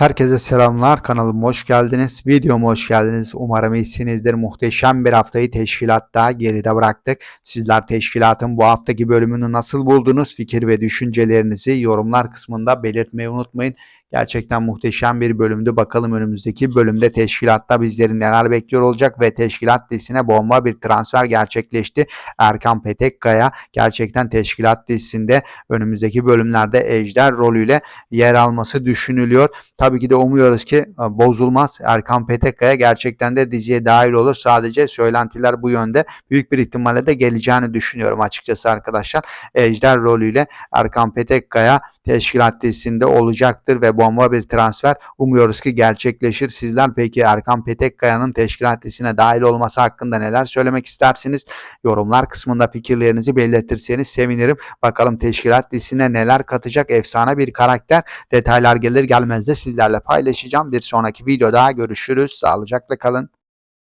Herkese selamlar. Kanalıma hoş geldiniz. Videoma hoş geldiniz. Umarım iyisinizdir. Muhteşem bir haftayı teşkilatta geride bıraktık. Sizler teşkilatın bu haftaki bölümünü nasıl buldunuz? Fikir ve düşüncelerinizi yorumlar kısmında belirtmeyi unutmayın. Gerçekten muhteşem bir bölümdü. Bakalım önümüzdeki bölümde teşkilatta bizleri neler bekliyor olacak ve teşkilat dizisine bomba bir transfer gerçekleşti. Erkan Petekkaya gerçekten teşkilat dizisinde önümüzdeki bölümlerde Ejder rolüyle yer alması düşünülüyor. Tabii ki de umuyoruz ki e, bozulmaz. Erkan Petekkaya gerçekten de diziye dahil olur. Sadece söylentiler bu yönde. Büyük bir ihtimalle de geleceğini düşünüyorum açıkçası arkadaşlar. Ejder rolüyle Erkan Petekkaya teşkilat dizisinde olacaktır ve bomba bir transfer umuyoruz ki gerçekleşir. Sizler peki Erkan Petekkaya'nın teşkilat dizisine dahil olması hakkında neler söylemek istersiniz? Yorumlar kısmında fikirlerinizi belirtirseniz sevinirim. Bakalım teşkilat dizisine neler katacak efsane bir karakter. Detaylar gelir gelmez de sizlerle paylaşacağım. Bir sonraki videoda görüşürüz. Sağlıcakla kalın.